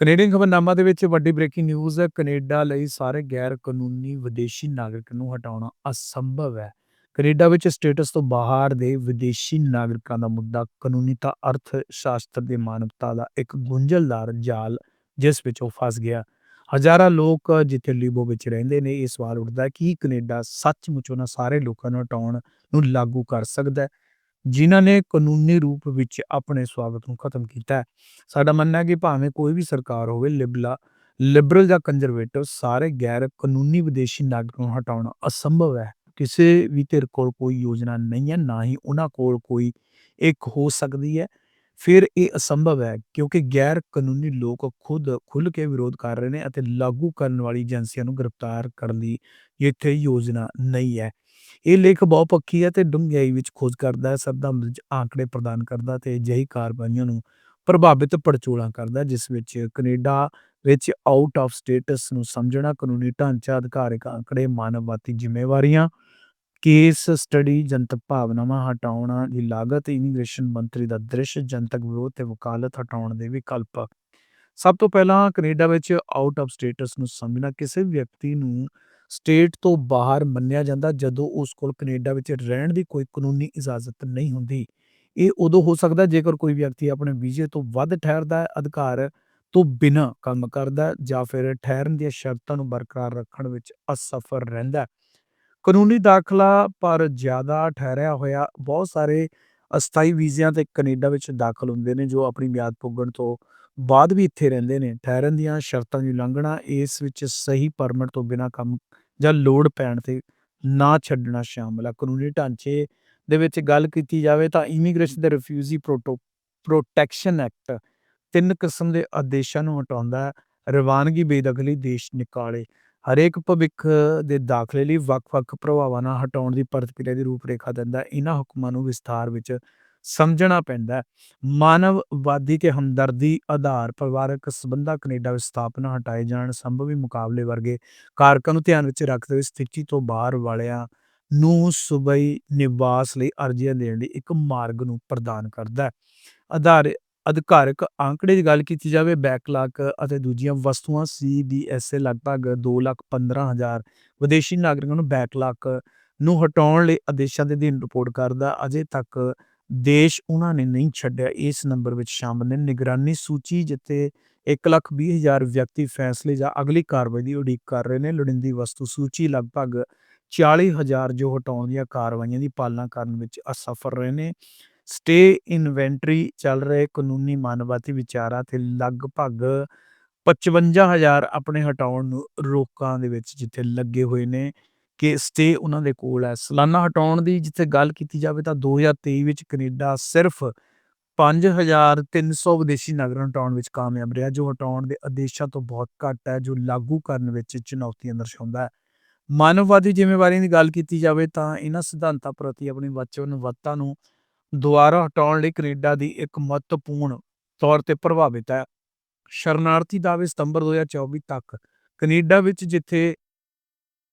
Canadian ਖਬਰਨਾਮਾ ਦੇ ਵਿੱਚ ਵੱਡੀ ਬ੍ਰੇਕਿੰਗ ਨਿਊਜ਼ ਹੈ, ਕੈਨੇਡਾ ਲਈ ਸਾਰੇ ਗੈਰ ਕਾਨੂੰਨੀ ਵਿਦੇਸ਼ੀ ਨਾਗਰਿਕ ਨੂੰ ਹਟਾਉਣਾ ਅਸੰਭਵ ਹੈ। ਕੈਨੇਡਾ ਵਿੱਚ ਸਟੇਟਸ ਤੋਂ ਬਾਹਰ ਦੇ ਵਿਦੇਸ਼ੀ ਨਾਗਰਿਕਾਂ ਦਾ ਮੁੱਦਾ ਕਾਨੂੰਨੀਤਾ ਅਰਥ ਸ਼ਾਸਤਰ ਦੇ ਮਾਨਵਤਾ ਦਾ ਇੱਕ ਗੁੰਝਲਦਾਰ ਜਾਲ ਜਿਸ ਵਿੱਚ ਉਹ ਫਸ ਗਿਆ। ਹਜ਼ਾਰਾਂ ਲੋਕ ਜਿੱਥੇ ਲੀਬੋ ਵਿੱਚ ਰਹਿੰਦੇ ਨੇ, ਇਹ ਸਵਾਲ ਉੱਠਦਾ ਹੈ ਕਿ ਕੈਨੇਡਾ ਸੱਚਮੁੱਚ ਉਹਨਾਂ ਸਾਰੇ ਲੋਕਾਂ ਨੂੰ ਹਟਾਉਣ ਨੂੰ ਲਾਗੂ ਕਰ ਸਕਦਾ ਹੈ? ਜਿਨ੍ਹਾਂ ਨੇ ਕਾਨੂੰਨੀ ਰੂਪ ਵਿੱਚ ਆਪਣੇ ਸਵਾਗਤ ਨੂੰ ਖਤਮ ਕੀਤਾ ਹੈ। ਸਾਡਾ ਮੰਨਣਾ ਹੈ ਕਿ ਭਾਵੇਂ ਕੋਈ ਵੀ ਸਰਕਾਰ ਹੋਵੇ, ਲਿਬਲਾ, ਲਿਬਰਲ ਜਾਂ ਕੰਜ਼ਰਵੇਟਿਵ, ਸਾਰੇ ਗੈਰ ਕਾਨੂੰਨੀ ਵਿਦੇਸ਼ੀ ਨਾਗਰਿਕਾਂ ਨੂੰ ਹਟਾਉਣਾ ਅਸੰਭਵ ਹੈ। ਕਿਸੇ ਵੀ ਧਿਰ ਕੋਲ ਕੋਈ ਯੋਜਨਾ ਨਹੀਂ ਹੈ, ਨਾ ਹੀ ਉਹਨਾਂ ਕੋਲ ਕੋਈ ਇੱਕ ਹੋ ਸਕਦੀ ਹੈ। ਫਿਰ ਇਹ ਅਸੰਭਵ ਹੈ ਕਿਉਂਕਿ ਗੈਰ ਕਾਨੂੰਨੀ ਲੋਕ ਖੁਦ ਖੁੱਲ ਕੇ ਵਿਰੋਧ ਕਰ ਰਹੇ ਨੇ ਅਤੇ ਲਾਗੂ ਕਰਨ ਵਾਲੀ ਏਜੰਸੀਆਂ ਨੂੰ ਗ੍ਰਿਫਤਾਰ ਕਰਨ ਦੀ ਇੱਥੇ ਯੋਜਨਾ ਨਹੀਂ ਹੈ। ਇਹ ਲੇਖ ਬਹੁਪੱਖੀ ਹੈ ਤੇ ਡੂੰਘਾਈ ਵਿੱਚ ਖੋਜ ਕਰਦਾ ਹੈ ਸ਼ਬਦਾਂ ਆંકੜੇ ਪ੍ਰਦਾਨ ਕਰਦਾ ਤੇ ਅਜਿਹੀ ਕਾਰਵਾਈਆਂ ਨੂੰ ਪ੍ਰਭਾਵਿਤ ਪੜਚੋਲਾਂ ਕਰਦਾ ਜਿਸ ਵਿੱਚ ਕੈਨੇਡਾ ਵਿੱਚ ਆਊਟ ਆਫ ਸਟੇਟਸ ਨੂੰ ਸਮਝਣਾ, ਕਾਨੂੰਨੀ ਢਾਂਚਾ ਅਧਿਕਾਰਿਕ ਆંકੜੇ ਮਾਨਵਵਾਦੀ ਜ਼ਿੰਮੇਵਾਰੀਆਂ ਕੇਸ ਸਟੱਡੀ ਜਨਤਕ ਭਾਵਨਾਵਾਂ ਹਟਾਉਣਾ, ਦੀ ਲਾਗਤ ਇਮੀਗ੍ਰੇਸ਼ਨ ਮੰਤਰੀ ਦਾ ਦ੍ਰਿਸ਼, ਜਨਤਕ ਵਿਰੋਧ ਤੇ ਵਕਾਲਤ ਹਟਾਉਣ ਦੇ ਵਿਕਲਪ। ਸਭ ਤੋਂ ਪਹਿਲਾਂ ਕੈਨੇਡਾ ਵਿੱਚ ਆਊਟ ਆਫ ਸਟੇਟਸ ਨੂੰ ਸਮਝਣਾ, ਕਿਸੇ ਵਿਅਕਤੀ ਨੂੰ ਸਟੇਟ ਤੋਂ ਬਾਹਰ ਮੰਨਿਆ ਜਾਂਦਾ ਜਦੋਂ ਉਸ ਕੋਲ ਕੈਨੇਡਾ ਵਿੱਚ ਰਹਿਣ ਦੀ ਕੋਈ ਕਾਨੂੰਨੀ ਇਜਾਜ਼ਤ ਨਹੀਂ ਹੁੰਦੀ। ਇਹ ਉਦੋਂ ਹੋ ਸਕਦਾ ਜੇਕਰ ਕੋਈ ਵਿਅਕਤੀ ਆਪਣੇ ਵੀਜ਼ੇ ਤੋਂ ਵੱਧ ਠਹਿਰਦਾ ਹੈ, ਅਧਿਕਾਰ ਤੋਂ ਬਿਨਾਂ ਕੰਮ ਕਰਦਾ ਜਾਂ ਫਿਰ ਠਹਿਰਨ ਦੀਆਂ ਸ਼ਰਤਾਂ ਨੂੰ ਬਰਕਰਾਰ ਰੱਖਣ ਵਿੱਚ ਅਸਫਲ ਰਹਿੰਦਾ ਕਾਨੂੰਨੀ ਦਾਖਲਾ ਪਰ ਜ਼ਿਆਦਾ ਠਹਿਰਿਆ ਹੋਇਆ ਬਹੁਤ ਸਾਰੇ ਅਸਥਾਈ ਵੀਜ਼ਿਆਂ ਤੇ ਕੈਨੇਡਾ ਵਿੱਚ ਦਾਖਲ ਹੁੰਦੇ ਨੇ ਜੋ ਆਪਣੀ ਮਿਆਦ ਪੁੱਗਣ ਤੋਂ ਬਾਅਦ ਵੀ ਇੱਥੇ ਰਹਿੰਦੇ ਨੇ, ਠਹਿਰਨ ਦੀਆਂ ਸ਼ਰਤਾਂ ਦੀ ਉਲੰਘਣਾ ਇਸ ਵਿੱਚ ਸਹੀ ਪਰਮਿਟ ਤੋਂ ਬਿਨਾਂ ਕੰਮ ਜਾਂ ਲੋੜ ਪੈਣ ਤੇ ਨਾ ਛੱਡਣਾ ਸ਼ਾਮਲ ਹੈ ਕਾਨੂੰਨੀ ਢਾਂਚੇ ਦੇ ਵਿੱਚ ਗੱਲ ਕੀਤੀ ਜਾਵੇ ਤਾਂ ਇਮੀਗ੍ਰੇਸ਼ਨ ਦੇ ਰਿਫਿਊਜੀ ਪ੍ਰੋਟੈਕਸ਼ਨ ਐਕਟ ਤਿੰਨ ਕਿਸਮ ਦੇ ਆਦੇਸ਼ਾਂ ਨੂੰ ਹਟਾਉਂਦਾ ਹੈ। ਰਵਾਨਗੀ ਬੇਦਖਲੀ, ਦੇਸ਼ ਨਿਕਾਲੇ, ਹਰੇਕ ਭਵਿੱਖ ਦੇ ਦਾਖਲੇ ਲਈ ਵੱਖ-ਵੱਖ ਪ੍ਰਭਾਵਾਂ ਨਾਲ ਹਟਾਉਣ ਦੀ ਪ੍ਰਕਿਰਿਆ ਦੀ ਰੂਪਰੇਖਾ ਦਿੰਦਾ ਇਹਨਾਂ ਹੁਕਮਾਂ ਨੂੰ ਵਿਸਥਾਰ ਵਿੱਚ ਸਮਝਣਾ ਪੈਂਦਾ ਮਾਨਵਵਾਦੀ ਤੇ ਹਮਦਰਦੀ ਆਧਾਰ ਪਰਿਵਾਰਕ ਸਬੰਧਾਂ ਕੈਨੇਡਾ ਵਿੱਚ ਸਥਾਪਨਾ ਹਟਾਏ ਜਾਣ ਸੰਭਵੀ ਮੁਕਾਬਲੇ ਵਰਗੇ ਕਾਰਕਾਂ ਨੂੰ ਧਿਆਨ ਵਿੱਚ ਰੱਖਦੇ ਹੋਏ ਸਥਿਤੀ ਤੋਂ ਬਾਹਰ ਵਾਲਿਆਂ ਨੂੰ ਸੂਬਾਈ ਨਿਵਾਸ ਲਈ ਅਰਜ਼ੀਆਂ ਦੇਣ ਲਈ ਇੱਕ ਮਾਰਗ ਨੂੰ ਪ੍ਰਦਾਨ ਕਰਦਾ ਹੈ। ਆਧਾਰ ਅਧਿਕਾਰਕ ਆંકੜੇ ਦੀ ਗੱਲ ਕੀਤੀ ਜਾਵੇ ਬੈਕਲਾਕ ਅਤੇ ਦੂਜੀਆਂ ਵਸਤੂਆਂ ਸੀਬੀਐਸਏ ਲਗਭਗ 215000 ਵਿਦੇਸ਼ੀ ਨਾਗਰਿਕਾਂ ਨੂੰ ਬੈਕਲਾਕ ਨੂੰ ਹਟਾਉਣ ਲਈ ਆਦੇਸ਼ਾਂ ਦੇ ਅਧੀਨ ਰਿਪੋਰਟ ਕਰਦਾ ਅਜੇ ਤੱਕ ਦੇਸ਼ ਉਹਨਾਂ ਨੇ ਨਹੀਂ ਛੱਡਿਆ, ਇਸ ਨੰਬਰ ਵਿੱਚ ਸ਼ਾਮਲ ਨੇ। ਨਿਗਰਾਨੀ ਸੂਚੀ ਜਿੱਤੇ 120000 ਵਿਅਕਤੀ ਫੈਸਲੇ ਜਾਂ ਅਗਲੀ ਕਾਰਵਾਈ ਦੀ ਉਡੀਕ ਕਰ ਰਹੇ ਨੇ, ਲੋੜੀਂਦੀ ਵਸਤੂ ਸੂਚੀ ਲਗਭਗ 40000 ਜੋ ਹਟਾਉਣ ਦੀਆਂ ਕਾਰਵਾਈਆਂ ਦੀ ਪਾਲਣਾ ਕਰਨ ਵਿੱਚ ਅਸਫਲ ਰਹੇ ਨੇ। ਸਟੇ ਇਨਵੈਂਟਰੀ ਚੱਲ ਰਹੇ ਕਾਨੂੰਨੀ ਮਾਨਵਾਤੀ ਵਿਚਾਰਾਂ ਤੇ ਲਗਭਗ 55000 ਆਪਣੇ ਹਟਾਉਣ ਨੂੰ ਰੋਕਾਂ ਦੇ ਵਿੱਚ ਜਿੱਥੇ ਲੱਗੇ ਹੋਏ ਨੇ। ਕਿ ਸਟੇ ਉਹਨਾਂ ਦੇ ਕੋਲ ਹੈ। ਸਾਲਾਨਾ ਹਟਾਉਣ ਦੀ ਜਿੱਥੇ ਗੱਲ ਕੀਤੀ ਜਾਵੇ ਤਾਂ 2023 ਵਿੱਚ ਕੈਨੇਡਾ ਸਿਰਫ 5300 ਵਿਦੇਸ਼ੀ ਨਾਗਰਿਕਾਂ ਨੂੰ ਹਟਾਉਣ ਵਿੱਚ ਕਾਮਯਾਬ ਰਿਹਾ, ਜੋ ਹਟਾਉਣ ਦੇ ਆਦੇਸ਼ਾਂ ਤੋਂ ਬਹੁਤ ਘੱਟ ਹੈ, ਜੋ ਲਾਗੂ ਕਰਨ ਵਿੱਚ ਚੁਣੌਤੀਆਂ ਦਰਸਾਉਂਦਾ ਹੈ। ਮਾਨਵਵਾਦੀ ਜ਼ਿੰਮੇਵਾਰੀਆਂ ਦੀ ਗੱਲ ਕੀਤੀ ਜਾਵੇ ਤਾਂ ਇਹਨਾਂ ਸਿਧਾਂਤਾਂ ਪ੍ਰਤੀ ਆਪਣੀ ਵਚਨਬੱਧਤਾ ਨੂੰ ਦੁਆਰਾ ਹਟਾਉਣ ਲਈ ਕੈਨੇਡਾ ਦੀ ਇੱਕ ਮਹੱਤਵਪੂਰਨ ਤੌਰ ਤੇ ਪ੍ਰਭਾਵਿਤ ਹੈ। ਸ਼ਰਨਾਰਥੀ ਦਾਅਵੇ ਸਤੰਬਰ 2024 ਤੱਕ ਕੈਨੇਡਾ ਵਿੱਚ ਜਿੱਥੇ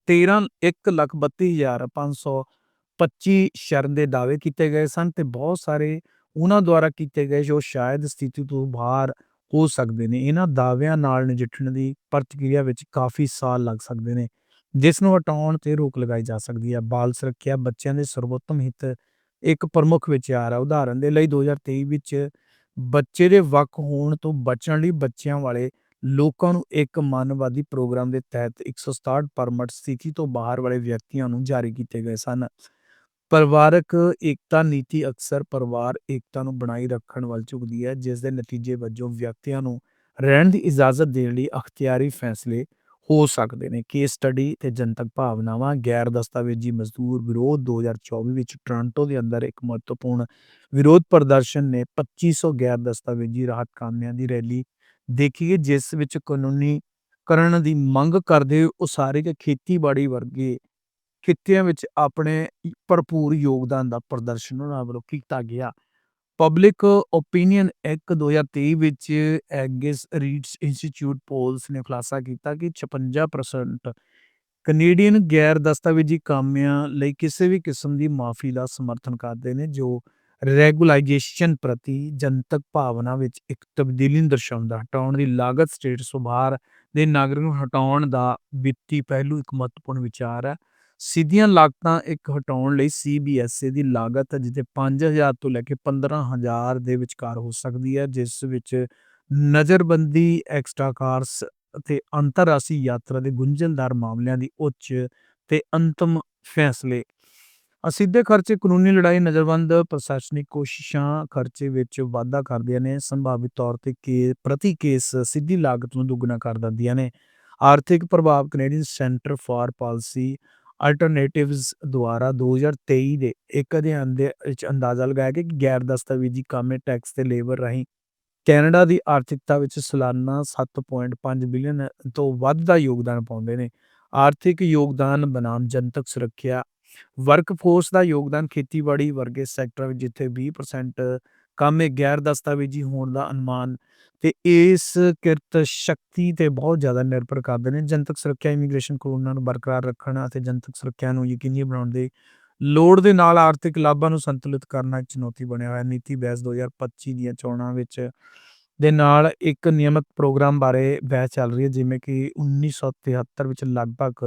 13 132525 ਸ਼ਰਨ ਦੇ ਦਾਅਵੇ ਕੀਤੇ ਗਏ ਸਨ ਤੇ ਬਹੁਤ ਸਾਰੇ ਉਹਨਾਂ ਦੁਆਰਾ ਕੀਤੇ ਗਏ ਜੋ ਸ਼ਾਇਦ ਸਥਿਤੀ ਤੋਂ ਬਾਹਰ ਹੋ ਸਕਦੇ ਨੇ। ਇਹਨਾਂ ਦਾਅਵਿਆਂ ਨਾਲ ਨਜਿੱਠਣ ਦੀ ਪ੍ਰਤੀਕਿਰਿਆ ਵਿੱਚ ਕਾਫੀ ਸਾਲ ਲੱਗ ਸਕਦੇ ਨੇ, ਜਿਸ ਨੂੰ ਹਟਾਉਣ ਤੇ ਰੋਕ ਲਗਾਈ ਜਾ ਸਕਦੀ ਹੈ। ਬਾਲ ਸੁਰੱਖਿਆ ਬੱਚਿਆਂ ਦੇ ਸਰਵੋਤਮ ਹਿੱਤ ਇੱਕ ਪ੍ਰਮੁੱਖ ਵਿਚਾਰ ਹੈ ਉਦਾਹਰਨ ਦੇ ਲਈ 2023 ਵਿੱਚ ਬੱਚੇ ਦੇ ਵੱਖ ਹੋਣ ਤੋਂ ਬਚਣ ਲਈ ਬੱਚਿਆਂ ਵਾਲੇ ਲੋਕਾਂ ਨੂੰ ਇੱਕ ਮਾਨਵਵਾਦੀ ਪ੍ਰੋਗਰਾਮ ਦੇ ਤਹਿਤ 167 ਪਰਮਿਟ ਸਥਿਤੀ ਤੋਂ ਬਾਹਰ ਵਾਲੇ ਵਿਅਕਤੀਆਂ ਨੂੰ ਜਾਰੀ ਕੀਤੇ ਗਏ ਸਨ। ਪਰਿਵਾਰਕ ਏਕਤਾ ਨੀਤੀ ਅਕਸਰ ਪਰਿਵਾਰ ਏਕਤਾ ਨੂੰ ਬਣਾਈ ਰੱਖਣ ਵੱਲ ਝੁਕਦੀ ਹੈ, ਜਿਸ ਦੇ ਨਤੀਜੇ ਵਜੋਂ ਵਿਅਕਤੀਆਂ ਨੂੰ ਰਹਿਣ ਦੀ ਇਜਾਜ਼ਤ ਦੇਣ ਲਈ ਅਖਤਿਆਰੀ ਫੈਸਲੇ ਹੋ ਸਕਦੇ ਨੇ। ਕੇਸ ਸਟੱਡੀ ਤੇ ਜਨਤਕ ਭਾਵਨਾਵਾਂ, ਗੈਰ ਦਸਤਾਵੇਜ਼ੀ ਮਜ਼ਦੂਰ ਵਿਰੋਧ 2024 ਵਿੱਚ ਟੋਰਾਂਟੋ ਦੇ ਅੰਦਰ ਇੱਕ ਮਹੱਤਵਪੂਰਨ ਵਿਰੋਧ ਪ੍ਰਦਰਸ਼ਨ ਨੇ 2500 ਗੈਰ ਦਸਤਾਵੇਜ਼ੀ ਰਾਹਤ ਕਾਮਿਆਂ ਦੀ ਰੈਲੀ ਦੇਖੀਏ ਜਿਸ ਵਿੱਚ ਕਾਨੂੰਨੀ ਕਰਨ ਦੀ ਮੰਗ ਕਰਦੇ ਉਸਾਰੇ ਕੇ ਖੇਤੀਬਾੜੀ ਵਰਗੇ ਖਿੱਤਿਆਂ ਵਿੱਚ ਆਪਣੇ ਭਰਪੂਰ ਯੋਗਦਾਨ ਦਾ ਪ੍ਰਦਰਸ਼ਨ ਉਹਨਾਂ ਵੱਲੋਂ ਕੀਤਾ ਗਿਆ। ਪਬਲਿਕ ਓਪੀਨੀਅਨ ਐਕਟ 2023 ਵਿੱਚ ਐਗਿਸ ਰੀਡਸ ਇੰਸਟੀਚਿਊਟ ਪੋਲਸ ਨੇ ਖੁਲਾਸਾ ਕੀਤਾ ਕਿ 56% ਕੈਨੇਡੀਅਨ ਗੈਰ ਦਸਤਾਵੇਜ਼ੀ ਕਾਮਿਆਂ ਲਈ ਕਿਸੇ ਵੀ ਕਿਸਮ ਦੀ ਮਾਫੀ ਦਾ ਸਮਰਥਨ ਕਰਦੇ ਨੇ, ਜੋ ਰੈਗੂਲਾਈਜੇਸ਼ਨ ਪ੍ਰਤੀ ਜਨਤਕ ਭਾਵਨਾ ਵਿੱਚ ਇੱਕ ਤਬਦੀਲੀ ਨੂੰ ਦਰਸਾਉਂਦਾ ਹਟਾਉਣ ਦੀ ਲਾਗਤ ਸਟੇਟਸ ਤੋਂ ਦੇ ਨਾਗਰਿਕ ਨੂੰ ਹਟਾਉਣ ਦਾ ਵਿੱਤੀ ਪਹਿਲੂ ਇੱਕ ਮਹੱਤਵਪੂਰਨ ਵਿਚਾਰ ਹੈ। ਸਿੱਧੀਆਂ ਲਾਗਤਾਂ ਇੱਕ ਹਟਾਉਣ ਲਈ ਸੀਬੀਐਸਈ ਦੀ ਲਾਗਤ ਜਿੱਥੇ 5000 ਤੋਂ ਲੈ ਕੇ 15000 ਦੇ ਵਿਚਕਾਰ ਹੋ ਸਕਦੀ ਹੈ, ਜਿਸ ਵਿੱਚ ਨਜ਼ਰਬੰਦੀ ਐਕਸਟਰਾ ਕਾਰਸ ਅਤੇ ਅੰਤਰਰਾਸ਼ਟਰੀ ਯਾਤਰਾ ਦੇ ਗੁੰਝਲਦਾਰ ਮਾਮਲਿਆਂ ਦੀ ਉੱਚ ਤੇ ਅੰਤਮ ਫੈਸਲੇ ਅਸਿੱਧੇ ਖਰਚੇ, ਕਾਨੂੰਨੀ ਲੜਾਈ, ਨਜ਼ਰਬੰਦ ਪ੍ਰਸ਼ਾਸਨਿਕ ਕੋਸ਼ਿਸ਼ਾਂ ਖਰਚੇ ਵਿੱਚ ਵਾਧਾ ਕਰਦੀਆਂ ਨੇ। ਸੰਭਾਵਿਤ ਤੌਰ ਤੇ ਕੇ, ਪ੍ਰਤੀ ਕੇਸ ਸਿੱਧੀ ਲਾਗਤ ਨੂੰ ਦੁੱਗਣਾ ਕਰ ਦਿੰਦੀਆਂ ਨੇ। ਆਰਥਿਕ ਪ੍ਰਭਾਵ Canadian centre for policy alternatives ਦੁਆਰਾ 2023 ਦੇ ਇੱਕ ਅਧਿਐਨ ਦੇ ਵਿੱਚ ਅੰਦਾਜ਼ਾ ਲਗਾਇਆ ਗਿਆ ਕਿ ਗੈਰ ਦਸਤਾਵੇਜ਼ੀ ਕਾਮੇ ਟੈਕਸ ਤੇ ਲੇਬਰ ਰਾਹੀਂ ਕੈਨੇਡਾ ਦੀ ਆਰਥਿਕਤਾ ਵਿੱਚ ਸਾਲਾਨਾ 7.5 ਬਿਲੀਅਨ ਤੋਂ ਵੱਧ ਦਾ ਯੋਗਦਾਨ ਪਾਉਂਦੇ ਨੇ। ਆਰਥਿਕ ਯੋਗਦਾਨ, ਬਨਾਮ ਜਨਤਕ ਸੁਰੱਖਿਆ ਵਰਕਫੋਰਸ ਦਾ ਯੋਗਦਾਨ ਖੇਤੀਬਾੜੀ ਵਰਗੇ ਸੈਕਟਰਾਂ ਵਿੱਚ, ਜਿੱਥੇ 20% ਕੰਮ ਇਹ ਗੈਰ ਦਸਤਾਵੇਜ਼ੀ ਹੋਣ ਦਾ ਅਨੁਮਾਨ ਤੇ ਇਸ ਕਿਰਤ ਸ਼ਕਤੀ ਤੇ ਬਹੁਤ ਜ਼ਿਆਦਾ ਨਿਰਭਰ ਕਰਦੇ ਨੇ। ਜਨਤਕ ਸੁਰੱਖਿਆ, ਇਮੀਗ੍ਰੇਸ਼ਨ ਕਾਨੂੰਨਾਂ ਨੂੰ ਬਰਕਰਾਰ ਰੱਖਣ ਅਤੇ ਜਨਤਕ ਸੁਰੱਖਿਆ ਨੂੰ ਯਕੀਨੀ ਬਣਾਉਣ ਦੇ ਲੋੜ ਦੇ ਨਾਲ ਆਰਥਿਕ ਲਾਭਾਂ ਨੂੰ ਸੰਤੁਲਿਤ ਕਰਨਾ ਇੱਕ ਚੁਣੌਤੀ ਬਣਿਆ ਹੋਇਆ। ਨੀਤੀ ਬਹਿਸ 2025 ਦੀਆਂ ਚੋਣਾਂ ਵਿੱਚ ਦੇ ਨਾਲ ਇੱਕ ਨਿਯਮਿਤ ਪ੍ਰੋਗਰਾਮ ਬਾਰੇ ਬਹਿਸ ਚੱਲ ਰਹੀ ਹੈ, ਜਿਵੇਂ ਕਿ 1973 ਵਿੱਚ ਲਗਭਗ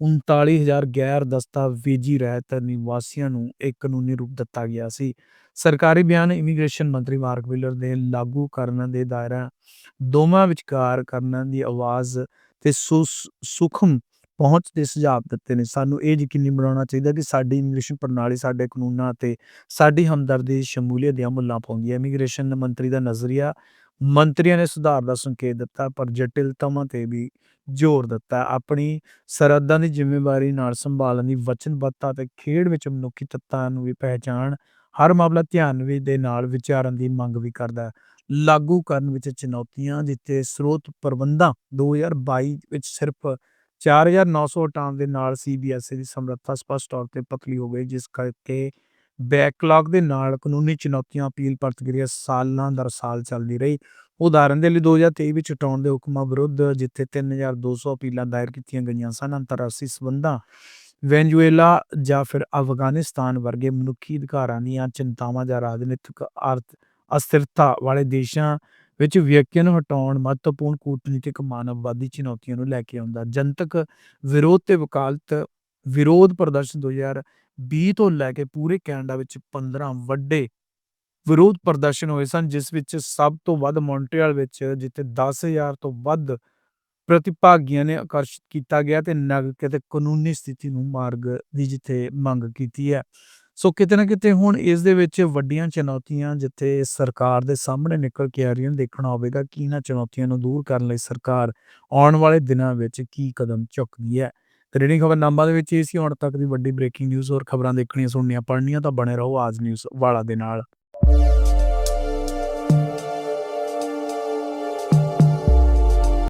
39000 ਗੈਰ ਦਸਤਾਵੇਜ਼ੀ ਰਹਿਤ ਨਿਵਾਸੀਆਂ ਨੂੰ ਇੱਕ ਕਾਨੂੰਨੀ ਰੂਪ ਦਿੱਤਾ ਗਿਆ ਸੀ। ਸਰਕਾਰੀ ਬਿਆਨ ਇਮੀਗ੍ਰੇਸ਼ਨ ਮੰਤਰੀ ਮਾਰਕ ਵਿਲਰ ਦੇ ਲਾਗੂ ਕਰਨ ਦੇ ਦਾਇਰਾ ਦੋਵਾਂ ਵਿਚਕਾਰ ਕਰਨ ਦੀ ਆਵਾਜ਼ ਤੇ ਸੁਖਮ ਪਹੁੰਚ ਦੇ ਸੁਝਾਅ ਦਿੱਤੇ ਨੇ। ਸਾਨੂੰ ਇਹ ਯਕੀਨੀ ਬਣਾਉਣਾ ਚਾਹੀਦਾ ਕਿ ਸਾਡੀ ਇਮੀਗ੍ਰੇਸ਼ਨ ਪ੍ਰਣਾਲੀ, ਸਾਡੇ ਕਾਨੂੰਨਾਂ ਅਤੇ ਸਾਡੀ ਹਮਦਰਦੀ ਸ਼ਮੂਲੀਅਤ ਦੀਆਂ ਮੁੱਲਾਂ ਪਾਉਂਦੀ ਹੈ। ਇਮੀਗ੍ਰੇਸ਼ਨ ਮੰਤਰੀ ਦਾ ਨਜ਼ਰੀਆ ਮੰਤਰੀਆਂ ਨੇ ਸੁਧਾਰ ਦਾ ਸੰਕੇਤ ਦਿੱਤਾ, ਪਰ ਜਟਿਲਤਾਵਾਂ ਤੇ ਵੀ ਜ਼ੋਰ ਦਿੱਤਾ। ਆਪਣੀ ਸਰਹੱਦਾਂ ਦੀ ਜ਼ਿੰਮੇਵਾਰੀ ਨਾਲ ਸੰਭਾਲਣ ਦੀ ਵਚਨਬੱਧਤਾ ਤੇ ਖੇਡ ਵਿੱਚ ਮਨੁੱਖੀ ਤੱਤਾਂ ਨੂੰ ਵੀ ਪਹਿਚਾਣ, ਹਰ ਮਾਮਲਾ ਧਿਆਨ ਵੀ ਦੇ ਨਾਲ ਵਿਚਾਰਨ ਦੀ ਮੰਗ ਵੀ ਕਰਦਾ ਹੈ। ਲਾਗੂ ਕਰਨ ਵਿੱਚ ਚੁਣੌਤੀਆਂ ਜਿੱਥੇ ਸਰੋਤ ਪ੍ਰਬੰਧਾਂ 2022 ਵਿੱਚ ਸਿਰਫ 4900 ਹਟਾਉਣ ਦੇ ਨਾਲ ਸੀਬੀਐਸਈ ਦੀ ਸਮਰੱਥਾ ਸਪਸ਼ਟ ਤੌਰ ਤੇ ਪਤਲੀ ਹੋ ਗਈ, ਜਿਸ ਕਰਕੇ ਬੈਕਲੌਗ ਦੇ ਨਾਲ ਕਾਨੂੰਨੀ ਚੁਣੌਤੀਆਂ, ਅਪੀਲ, ਪ੍ਰਤੀਕਿਰਿਆ ਸਾਲਾਂ ਦਰ ਸਾਲ ਚੱਲਦੀ ਰਹੀ। ਉਦਾਹਰਨ ਦੇ ਲਈ 2023 ਵਿੱਚ ਹਟਾਉਣ ਦੇ ਹੁਕਮਾਂ ਵਿਰੁੱਧ, ਜਿੱਥੇ 3200 ਅਪੀਲਾਂ ਦਾਇਰ ਕੀਤੀਆਂ ਗਈਆਂ ਸਨ, ਅੰਤਰਰਾਸ਼ਟਰੀ ਸਬੰਧਾਂ ਵੈਨਜ਼ੂਏਲਾ ਜਾਂ ਫਿਰ ਅਫਗਾਨਿਸਤਾਨ ਵਰਗੇ ਮਨੁੱਖੀ ਅਧਿਕਾਰਾਂ ਦੀਆਂ ਚਿੰਤਾਵਾਂ ਜਾਂ ਰਾਜਨੀਤਿਕ ਅਸਥਿਰਤਾ ਵਾਲੇ ਦੇਸ਼ਾਂ ਵਿੱਚ ਵਿਅਕਤੀਆਂ ਨੂੰ ਹਟਾਉਣ ਮਹੱਤਵਪੂਰਨ ਕੂਟਨੀਤਿਕ ਮਾਨਵਵਾਦੀ ਚੁਣੌਤੀਆਂ ਨੂੰ ਲੈ ਕੇ ਆਉਂਦਾ। ਜਨਤਕ ਵਿਰੋਧ ਤੇ ਵਕਾਲਤ ਵਿਰੋਧ ਪ੍ਰਦਰਸ਼ਨ 2020 ਤੋਂ ਲੈ ਕੇ ਪੂਰੇ ਕੈਨੇਡਾ ਵਿੱਚ 15 ਵੱਡੇ ਵਿਰੋਧ ਪ੍ਰਦਰਸ਼ਨ ਹੋਏ ਸਨ, ਜਿਸ ਵਿੱਚ ਸਭ ਤੋਂ ਵੱਧ ਮੌਂਟਰੀਅਲ ਵਿੱਚ, ਜਿੱਥੇ 10000 ਤੋਂ ਵੱਧ ਪ੍ਰਤੀਭਾਗੀਆਂ ਨੇ ਆਕਰਸ਼ਿਤ ਕੀਤਾ ਗਿਆ ਤੇ ਨਗਰ ਅਤੇ ਕਾਨੂੰਨੀ ਸਥਿਤੀ ਨੂੰ ਮਾਰਗ ਦੀ ਜਿੱਥੇ ਮੰਗ ਕੀਤੀ ਹੈ। ਸੋ ਕਿਤੇ ਨਾ ਕਿਤੇ ਹੁਣ ਇਸ ਦੇ ਵਿੱਚ ਵੱਡੀਆਂ ਚੁਣੌਤੀਆਂ ਜਿੱਥੇ ਸਰਕਾਰ ਦੇ ਸਾਹਮਣੇ ਨਿਕਲ ਕੇ ਆ ਰਹੀਆਂ ਦੇਖਣਾ ਹੋਵੇਗਾ ਕਿ ਇਹਨਾਂ ਚੁਣੌਤੀਆਂ ਨੂੰ ਦੂਰ ਕਰਨ ਲਈ ਸਰਕਾਰ ਆਉਣ ਵਾਲੇ ਦਿਨਾਂ ਵਿੱਚ ਕੀ ਕਦਮ ਚੁੱਕਦੀ ਹੈ। ਟ੍ਰੇਡਿੰਗ ਖਬਰਨਾਮਾ ਦੇ ਵਿੱਚ ਇਹ ਸੀ, ਹੁਣ ਤੱਕ ਦੀ ਵੱਡੀ ਬ੍ਰੇਕਿੰਗ ਨਿਊਜ਼ ਔਰ ਖਬਰਾਂ ਦੇਖਣੀਆਂ, ਸੁਣਨੀਆਂ, ਪੜ੍ਹਨੀਆਂ ਤਾਂ ਬਣੇ ਰਹੋ ਆਜ ਨਿਊਜ਼ ਵਾਲਾ ਦੇ ਨਾਲ।